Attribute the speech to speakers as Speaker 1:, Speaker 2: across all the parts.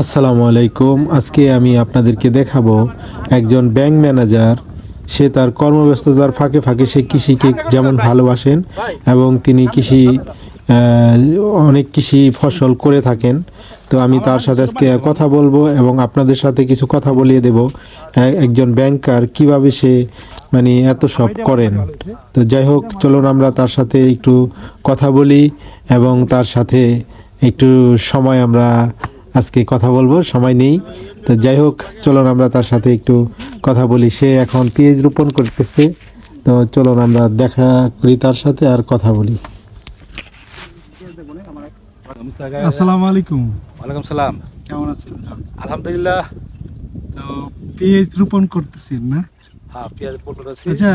Speaker 1: আসসালামু আলাইকুম। আজকে আমি আপনাদেরকে দেখাবো একজন ব্যাংক ম্যানেজার। সে তার কর্মব্যস্ততার ফাঁকে ফাঁকে সে কৃষিকে যেমন ভালোবাসেন এবং তিনি কৃষি অনেক কৃষি ফসল করে থাকেন। তো আমি তার সাথে আজকে কথা বলব এবং আপনাদের সাথে কিছু কথা বলিয়ে দেব। একজন ব্যাংকার কীভাবে সে মানে এত সব করেন। তো যাই হোক, চলুন আমরা তার সাথে একটু কথা বলি এবং তার সাথে একটু সময় আমরা আজকে কথা বলব সময় নেই। তো যাই হোক চলুন আমরা তার সাথে একটু কথা বলি। সে এখন পেঁয়াজ রোপণ করতেছে। তো চলুন আমরা দেখা করি তার সাথে আর কথা বলি।
Speaker 2: আসসালামু আলাইকুম।
Speaker 3: ওয়ালাইকুম সালাম।
Speaker 2: কেমন আছেন?
Speaker 3: আলহামদুলিল্লাহ।
Speaker 2: তো পেঁয়াজ রোপণ করতেছেন না?
Speaker 3: হ্যাঁ পেঁয়াজ পোট করেছি
Speaker 2: আচ্ছা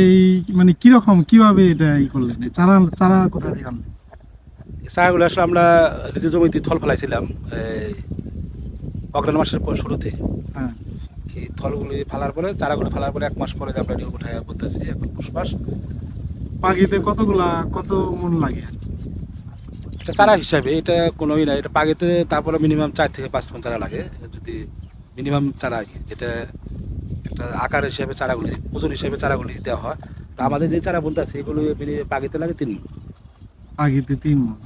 Speaker 2: এই মানে কীরকম কীভাবে এটা ই করলেন? চারা চারা কোথায় থেকে আনলেন?
Speaker 3: চারাগুলো আসলে আমরা নিজের জমিতে থল ফেলাইছিলাম অগ্রাণ মাসের পর শুরুতে।
Speaker 2: হ্যাঁ।
Speaker 3: এই থলগুলি ফেলার পরে চারাগুলো ফেলার পরে এক মাস পরে আমরা নিয়ে উঠায় বলতেছি এখন পুষ মাস।
Speaker 2: পাখিতে কতগুলা কত মন লাগে?
Speaker 3: এটা চারা হিসাবে এটা কোনোই না এটা পাগেতে তারপরে মিনিমাম চার থেকে পাঁচ মন চারা লাগে যদি মিনিমাম চারা যেটা একটা আকার হিসাবে চারাগুলি ওজন হিসাবে চারাগুলি দেওয়া হয়। তা আমাদের যে চারা বলতে আছে এগুলো মিনি- পাগেতে লাগে তিন মণ।
Speaker 2: পাখিতে তিন মন।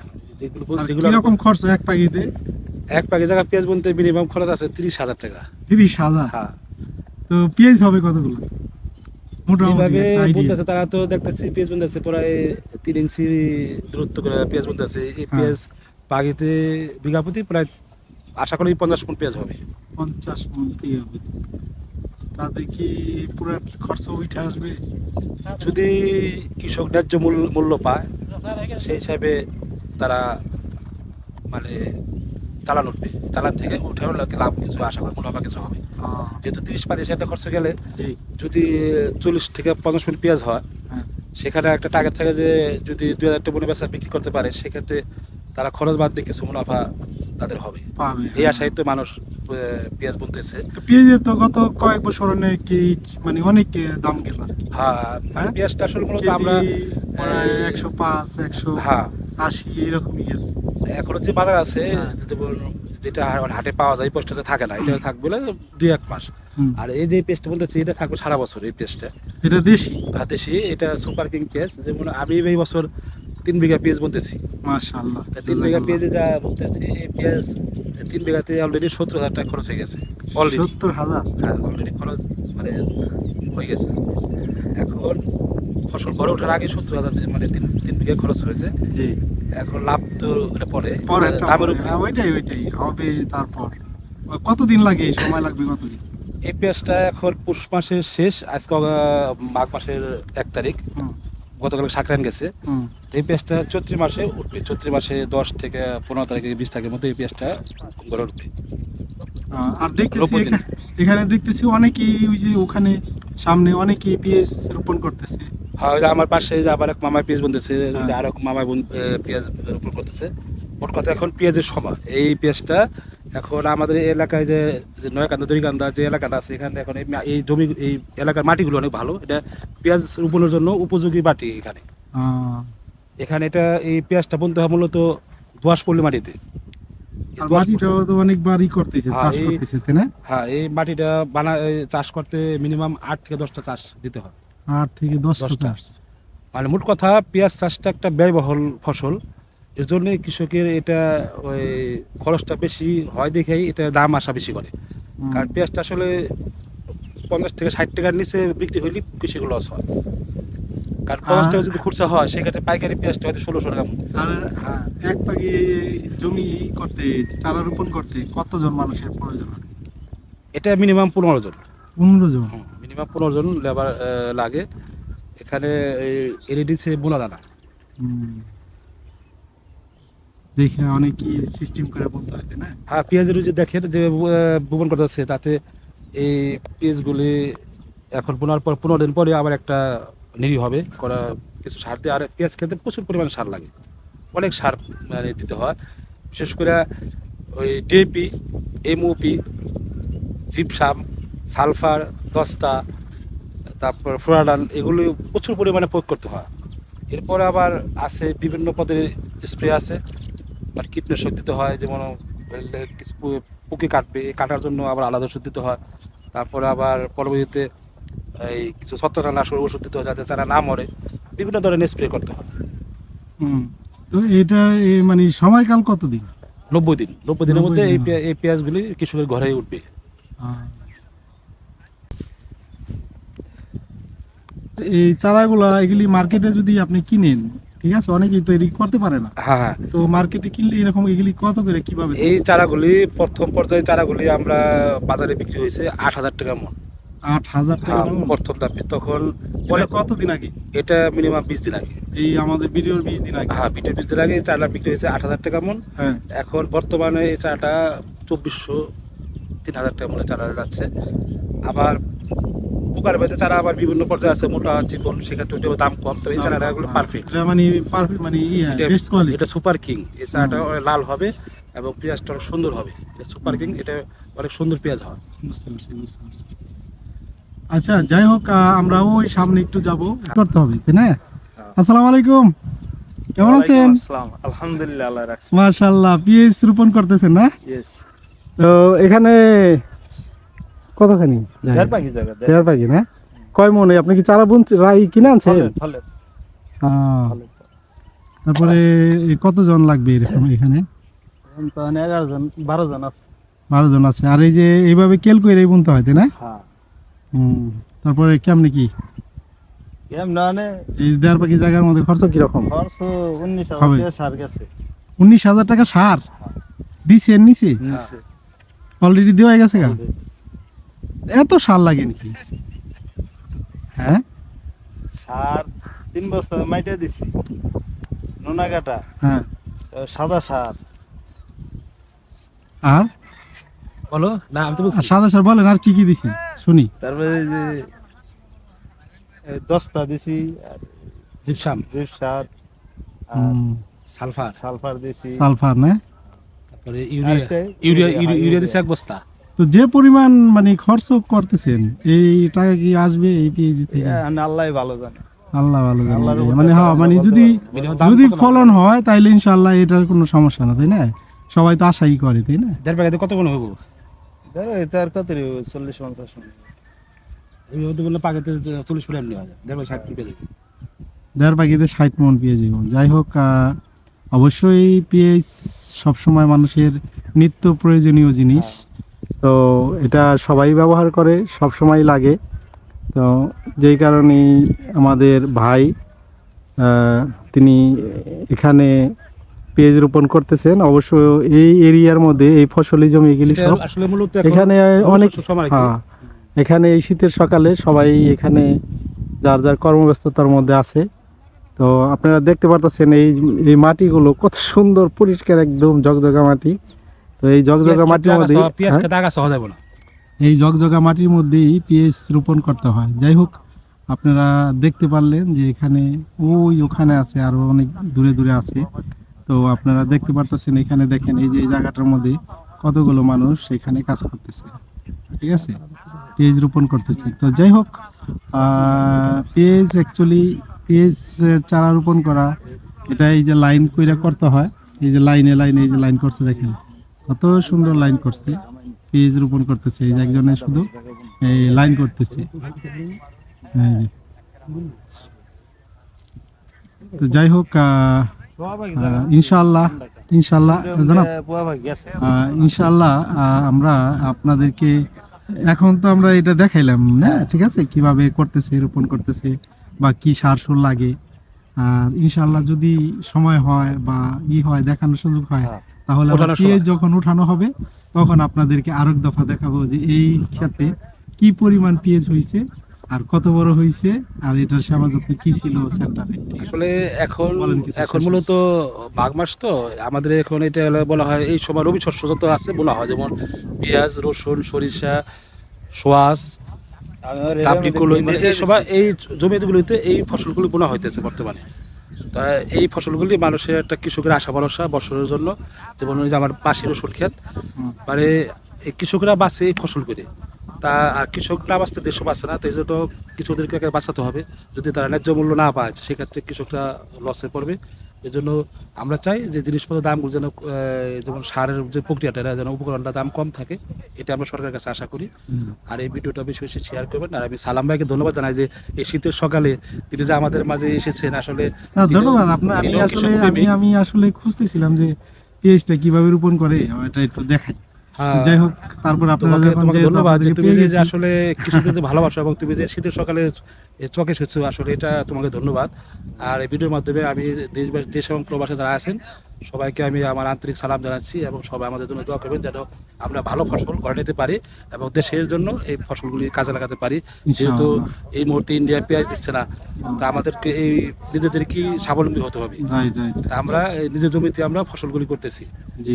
Speaker 3: যেগুলো
Speaker 2: খরচ এক পাখিতে
Speaker 3: এক প্যাকেজ জায়গা পেঁয়াজ বলতে মিনিমাম খরচ আছে তিরিশ হাজার টাকা।
Speaker 2: তিরিশ হাজার?
Speaker 3: হ্যাঁ।
Speaker 2: তো পেঁয়াজ হবে কতগুলো? মোটামুটি
Speaker 3: যেভাবে
Speaker 2: একটা idea।
Speaker 3: বলতেছে তারা তো দেখতেছি পেঁয়াজ বলতেছে প্রায় তিন ইঞ্চি দূরত্ব করে পেঁয়াজ বলতেছে। এই
Speaker 2: হ্যাঁ।
Speaker 3: পেঁয়াজ বিঘা প্রতি প্রায় আশা করি পঞ্চাশ মন পেঁয়াজ হবে।
Speaker 2: পঞ্চাশ মন হবে। তাতে কি পুরো খরচ উঠে আসবে?
Speaker 3: যদি কৃষক ন্যায্য মূল্য মূল্য পায় সেই হিসাবে তারা মানে চালান উঠবে। চালান থেকে উঠে লাভ কিছু আশা করি মুনাফা কিছু হবে। যেহেতু তিরিশ হাজার টাকা খরচ গেলে যদি চল্লিশ থেকে পঞ্চাশ মিনিট পেঁয়াজ হয়
Speaker 2: হ্যাঁ।
Speaker 3: সেখানে একটা টার্গেট থাকে যে যদি দুই হাজার টাকা বেচা বিক্রি করতে পারে সেক্ষেত্রে তারা খরচ বাদ দিয়ে কিছু মুনাফা তাদের হবে। এই আশায় তো মানুষ পেঁয়াজ বুনতেছে।
Speaker 2: পেঁয়াজের তো গত কয়েক বছর কি মানে অনেক দাম গেল
Speaker 3: হ্যাঁ
Speaker 2: হ্যাঁ?
Speaker 3: পেঁয়াজটা আসলে মূলত আমরা
Speaker 2: একশো পাঁচ একশো
Speaker 3: হ্যাঁ।
Speaker 2: আশি এরকমই গেছে
Speaker 3: এখনও যে বাজার আছে
Speaker 2: হ্যাঁ।
Speaker 3: যেটা হাটে পাওয়া যায় পোস্টটা থাকে না এটা থাকবে দুই এক মাস। আর এই যে পেস্টটা বলতেছি এটা থাকবে সারা বছর এই পেস্টটা
Speaker 2: এটা দেশি?
Speaker 3: ভাতেছি এটা সুপার কিং পেস্ট যেমন আমি এই বছর তিন বিঘা পেঁয়াজ বলতেছি।
Speaker 2: মাশাআল্লাহ
Speaker 3: তিন বিঘা পেঁয়াজে যা বলতেছি এই পেঁয়াজ তিন বিঘাতে অলরেডি সত্তর হাজার টাকা খরচ হয়ে গেছে অলরেডি
Speaker 2: সত্তর হাজার?
Speaker 3: হ্যাঁ অলরেডি খরচ মানে হয়ে গেছে। এখন ফসল ঘরে ওঠার আগে সত্তর হাজার মানে তিন তিন বিঘা খরচ হয়েছে।
Speaker 2: জি।
Speaker 3: এখন লাভ তো এটা পরে
Speaker 2: পরে
Speaker 3: দামের উপর।
Speaker 2: হ্যাঁ, ওইটাই ওইটাই হবে তারপর। কতদিন লাগে সময় লাগবে কতদিন?
Speaker 3: এই পেঁয়াজটা এখন পুষ মাসের শেষ আজকে মাঘ মাসের এক তারিখ।
Speaker 2: হুম,
Speaker 3: গতকাল সাকরান গেছে। এই পেঁয়াজটা চৈত্রি মাসে উঠবে। চৈত্রি মাসে দশ থেকে পনেরো তারিখে বিশ তারিখের মধ্যে এই পেঁয়াজটা গড়ে উঠবে।
Speaker 2: আর দেখতেছি এখানে দেখতেছি অনেকেই ওই যে ওখানে সামনে অনেকেই পেঁয়াজ রোপণ করতেছে।
Speaker 3: হ্যাঁ আমার পাশে যে আবার এক মামায় পেঁয়াজ বনতেছে। আর এক মামায় পেঁয়াজ রোপণ করতেছে। মোট কথা এখন পেঁয়াজের সময় এই পেঁয়াজটা এখন আমাদের এলাকায় যে যে নয়াকান্দা দড়িকান্দা যে এলাকাটা আছে এখানে এখন এই জমি এই এলাকার মাটিগুলো অনেক ভালো। এটা পেঁয়াজ রোপণের জন্য উপযোগী মাটি এখানে। এখানে এটা এই পেঁয়াজটা বলতে হয় মূলত দোয়াশপল্লী মাটিতে। এই
Speaker 2: আর মাটিটাও তো অনেকবারই করতেছে
Speaker 3: হ্যাঁ,
Speaker 2: চাষ
Speaker 3: এই-
Speaker 2: করতেছে তাই না?
Speaker 3: হ্যাঁ এই মাটিটা বানা চাষ করতে মিনিমাম আট থেকে দশটা চাষ দিতে হয়।
Speaker 2: আট থেকে দশটা। চাষ।
Speaker 3: মানে মোট কথা পেঁয়াজ চাষটা একটা ব্যয়বহুল ফসল। এর জন্য কৃষকের এটা ওই খরচটা বেশি হয় দেখেই এটা দাম আসা বেশি করে। কারণ পেঁয়াজটা আসলে পঞ্চাশ থেকে ষাট টাকার নিচে বিক্রি হইলে কৃষক লস হয়। কারণ পঞ্চাশ টাকা যদি খুচরা হয় সেক্ষেত্রে পাইকারি পেঁয়াজটা হয়তো ষোলোশো টাকা।
Speaker 2: আর হ্যাঁ এক পাখি জমি করতে চারা রোপণ করতে কতজন মানুষের প্রয়োজন? হয়?
Speaker 3: এটা মিনিমাম পনেরো জন।
Speaker 2: পনেরো জন?
Speaker 3: মিনিমাম পনেরো জন লেবার লাগে। এখানে এলইডিছে বোনা দানা।
Speaker 2: হুম। দেখে অনেকই সিস্টেম করে বলতে হয় না?
Speaker 3: হ্যাঁ পেঁয়াজের যে দেখেন, যে বোপন করতেছে তাতে এই পেঁয়াজগুলি এখন বোনার পর, পনেরো দিন পরে আবার একটা নিরি হবে, করা কিছু সার দিয়ে। আর পেঁয়াজ খেতে প্রচুর পরিমাণে সার লাগে, অনেক সার মানে দিতে হয়। বিশেষ করে ওই ডিএপি এমওপি, জিপসাম, সালফার, দস্তা, তারপর ফ্লোরাডান, এগুলো প্রচুর পরিমাণে প্রয়োগ করতে হয়। এরপরে আবার আছে বিভিন্ন পদের স্প্রে আছে মানে কীটনাশক দিতে হয় যেমন কিছু পোকে কাটবে কাটার জন্য আবার আলাদা ওষুধ দিতে হয়। তারপরে আবার পরবর্তীতে এই কিছু ছত্রনাশক ওষুধ দিতে হয় যাতে চারা না মরে। বিভিন্ন ধরনের স্প্রে করতে হয়।
Speaker 2: হুম। তো এটা মানে সময়কাল কতদিন?
Speaker 3: নব্বই দিন। নব্বই দিনের মধ্যে এই এই পেঁয়াজগুলি কৃষকের ঘরে উঠবে।
Speaker 2: এই চারাগুলা এগুলি মার্কেটে যদি আপনি কিনেন ঠিক আছে? অনেকেই তৈরি করতে পারে না।
Speaker 3: হ্যাঁ হ্যাঁ।
Speaker 2: তো মার্কেটে কিনলে এরকম এগুলি কত করে কীভাবে?
Speaker 3: এই চারাগুলি প্রথম পর্যায়ে চারাগুলি আমরা বাজারে বিক্রি হয়েছে আট হাজার টাকা মন।
Speaker 2: আট হাজার টাকা
Speaker 3: হ্যাঁ, প্রথম দামে তখন পরে
Speaker 2: কতদিন আগে?
Speaker 3: এটা মিনিমাম বিশ দিন আগে।
Speaker 2: এই আমাদের ভিডিওর বিশ দিন আগে।
Speaker 3: হ্যাঁ বিটের বিশ দিন আগে এই চারাটা বিক্রি হয়েছে আট হাজার টাকা মন।
Speaker 2: হ্যাঁ।
Speaker 3: এখন বর্তমানে এই চারাটা চব্বিশশো তিন হাজার টাকা মনে চারা যাচ্ছে। আবার পোকার বেঁধে চারা আবার বিভিন্ন পর্যায়ে আছে মোটা চিকন সেক্ষেত্রে দাম কম। তো এই চারাটা এগুলো পারফেক্ট
Speaker 2: মানে পারফেক্ট মানে ইয়ে বেস্ট কোয়ালিটি
Speaker 3: এটা সুপার কিং এই চারাটা লাল হবে এবং পেঁয়াজটা অনেক সুন্দর হবে। এটা সুপার কিং এটা অনেক সুন্দর পেঁয়াজ হয়।
Speaker 2: বুঝতে পারছি বুঝতে পারছি। আচ্ছা যাই হোক আমরা ওই সামনে একটু যাব। করতে হবে তাই না? আসসালামু আলাইকুম। কেমন আছেন?
Speaker 4: আলহামদুলিল্লাহ আল্লাহ রাখছে।
Speaker 2: মাশাআল্লাহ পিএইচ রোপণ করতেছেন না?
Speaker 4: ইয়েস
Speaker 2: তো এখানে কতখানি?
Speaker 4: দেড় পাখি জায়গা দেড়
Speaker 2: পাখি না? কয় মনে আপনি কি চারা বুন রাই কিনে আনছেন। তারপরে কতজন লাগবে এরকম এখানে?
Speaker 4: এগারো জন বারো জন আছে।
Speaker 2: বারো জন আছে। আর এই যে এইভাবে কেল করে বুনতে হয় তাই না?
Speaker 4: হ্যাঁ।
Speaker 2: তারপরে কেমনি কি? এই দেড় পাখি জায়গার মধ্যে খরচ কীরকম?
Speaker 4: খরচ উনিশ হাজার সার গেছে।
Speaker 2: উনিশ হাজার টাকা সার? দিছেন নিচে?
Speaker 4: নিচে।
Speaker 2: অলরেডি দেওয়া গেছে গা? এত সার লাগে নাকি হ্যাঁ?
Speaker 4: সার তিন বস্তা মাইটা দিছি। নোনা কাটা
Speaker 2: হ্যাঁ
Speaker 4: সাদা সার।
Speaker 2: আর?
Speaker 3: বলো না আমি তো বলছি।
Speaker 2: সাদা সার বলেন আর কি কি দিছেন? শুনি।
Speaker 4: তারপরে এই যে দস্তা দিছি আর
Speaker 3: জিপসাম।
Speaker 4: জিপ সার
Speaker 3: সালফার।
Speaker 4: সালফার দিছি।
Speaker 2: সালফার না?
Speaker 3: তারপরে ইউরিয়া। ইউরিয়া
Speaker 4: ইউরিয়া,
Speaker 3: দিচ্ছে এক বস্তা।
Speaker 2: তো যে পরিমাণ মানে খরচ করতেছেন এই টাকা কি আসবে এই পিএইচি থেকে
Speaker 4: আল্লাহ ভালো জানে।
Speaker 2: আল্লাহ ভালো জানে। মানে হ্যাঁ মানে যদি যদি ফলন হয় তাইলে ইনশাল্লাহ এটার কোনো সমস্যা না তাই না? সবাই তো আশাই করে তাই না?
Speaker 3: দেড় প্যাকেটে কত মনে হব
Speaker 4: ধরো এটা আর কত রে, চল্লিশ পঞ্চাশ।
Speaker 3: এই মধ্যে বললে পাকেতে চল্লিশ ফুট এমনি হয় দেড় ষাট ফুট পেয়ে যাবে
Speaker 2: দেড় পাখিতে ষাট মন পেঁয়াজ এবং যাই হোক আহ, অবশ্যই পেঁয়াজ সবসময় মানুষের নিত্য প্রয়োজনীয় জিনিস। তো এটা সবাই ব্যবহার করে সব সময় লাগে। তো যেই কারণেই আমাদের ভাই তিনি এখানে পেঁয়াজ রোপণ করতেছেন। অবশ্য এই এরিয়ার মধ্যে এই ফসলি জমি এগুলি সব
Speaker 3: এখন
Speaker 2: অনেক হ্যাঁ এখানে এই শীতের সকালে সবাই এখানে যার যার কর্মব্যস্ততার মধ্যে আছে। তো আপনারা দেখতে পারতেছেন এই এই মাটিগুলো কত সুন্দর পরিষ্কার একদম জগজগা মাটি। তো এই জগজগা মাটির মধ্যে
Speaker 3: পেঁয়াজ
Speaker 2: হ্যাঁ,
Speaker 3: আগা সহজ যাবে না।
Speaker 2: এই জগজগা মাটির মধ্যেই পিএস রোপণ করতে হয়। যাই হোক আপনারা দেখতে পারলেন যে এখানে ওই ওখানে আছে আরও অনেক দূরে দূরে আছে। তো আপনারা দেখতে পারতেছেন এখানে দেখেন এই যে এই জায়গাটার মধ্যে কতগুলো মানুষ এখানে কাজ করতেছে। ঠিক আছে? পেঁয়াজ রোপণ করতেছে। তো যাই হোক পেঁয়াজ অ্যাকচুয়ালি পেঁয়াজ চারা রোপণ করা এটা এই যে লাইন কইরা করতে হয়। এই যে লাইনে লাইনে এই যে লাইন করছে দেখেন। কত সুন্দর লাইন করছে। পেঁয়াজ রোপণ করতেছে এই একজনে শুধু এই লাইন করতেছে। তো যাই হোক জানাব
Speaker 4: পোয়া
Speaker 2: আহ, আমরা আপনাদেরকে এখন তো আমরা এটা দেখাইলাম না? ঠিক আছে? কীভাবে করতেছে রোপণ করতেছে বা কি সার সুর লাগে। আর ইনশাল্লাহ যদি সময় হয় বা ই হয় দেখানোর সুযোগ হয়
Speaker 4: হ্যাঁ।
Speaker 2: তাহলে
Speaker 3: সময়।
Speaker 2: যখন উঠানো হবে তখন আপনাদেরকে আরও এক দফা দেখাবো যে এই ক্ষেতে কি পরিমাণ পেঁয়াজ হয়েছে আর কত বড় হয়েছে আর এটার সেবা যত্ন কি ছিল সেন্টারে
Speaker 3: আসলে এখন এখন মূলত মাঘ মাস তো আমাদের এখন এটা হলো বলা হয় এই সময় রবি শস্য যত আছে বলা হয় যেমন পেঁয়াজ রসুন সরিষা সোয়াস মানে এই সময় এই জমিগুলিতে এই ফসলগুলি বোনা হইতেছে বর্তমানে। তা এই ফসলগুলি মানুষের একটা কৃষকের আশা ভরসা বছরের জন্য। যেমন যে আমার পাশের ওষুধ ক্ষেত। মানে এই কৃষকরা বাঁচে এই ফসল করে তা আর কৃষক না বাঁচতে দেশও বাঁচে না তো এই জন্য কৃষকদেরকে বাঁচাতে হবে। যদি তারা ন্যায্য মূল্য না পায় সেক্ষেত্রে কৃষকরা লসে পড়বে। এজন্য আমরা চাই যে জিনিসপত্রের দামগুলো যেন যেমন সারের যে প্রক্রিয়াটা এটা যেন উপকরণটা দাম কম থাকে এটা আমরা সরকারের কাছে আশা করি। আর এই ভিডিওটা বেশি বেশি শেয়ার করবেন। আর আমি সালাম ভাইকে ধন্যবাদ জানাই যে এই শীতের সকালে তিনি যে আমাদের মাঝে এসেছেন আসলে
Speaker 2: ধন্যবাদ। আপনার আমি আসলে আমি আসলে খুঁজতেছিলাম যে পেঁয়াজটা কীভাবে রোপণ করে এটা একটু দেখাই। যাই হোক তারপর আপনারা
Speaker 3: তোমাকে ধন্যবাদ যে তুমি যে আসলে কৃষকদের যে ভালোবাসো এবং তুমি যে শীতের সকালে চোখে চকে এসেছ আসলে এটা তোমাকে ধন্যবাদ। আর এই ভিডিওর মাধ্যমে আমি দেশ বা- দেশ এবং প্রবাসে যারা আছেন সবাইকে আমি আমার আন্তরিক সালাম জানাচ্ছি এবং সবাই আমাদের জন্য দোয়া করবেন যেন আমরা ভালো ফসল করে নিতে পারি এবং দেশের জন্য এই ফসলগুলি কাজে লাগাতে পারি। যেহেতু এই মুহূর্তে ইন্ডিয়া পেঁয়াজ দিচ্ছে না তা আমাদেরকে এই নিজেদের কি স্বাবলম্বী হতে হবে?
Speaker 2: রাইট রাইট
Speaker 3: তা আমরা এই নিজের জমিতে আমরা ফসলগুলি করতেছি।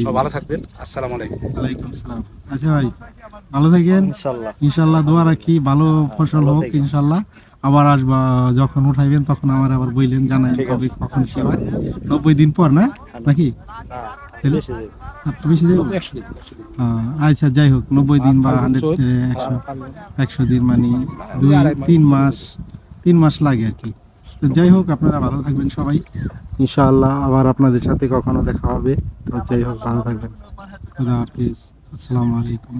Speaker 3: সব ভালো থাকবেন। আসসালামু আলাইকুম।
Speaker 2: আসসালাম। আচ্ছা ভাই ভালো থাকেন?
Speaker 4: ইনশাল্লাহ
Speaker 2: ইনশাল্লাহ দোয়া রাখি ভালো ফসল হোক। ইনশাল্লাহ আবার আসবা যখন উঠাইবেন তখন আমার আবার বইলেন জানাই। কখন কি হয় নব্বই দিন পর না? নাকি?
Speaker 4: বেশি
Speaker 2: আচ্ছা যাই হোক নব্বই দিন বা হান্ড্রেড একশো একশো দিন মানে দুই তিন মাস তিন মাস লাগে আর কি। তো যাই হোক আপনারা ভালো থাকবেন সবাই। ইনশাআল্লাহ আবার আপনাদের সাথে কখনো দেখা হবে। তো যাই হোক ভালো থাকবেন। খুদা হাফিজ। আসসালামু আলাইকুম।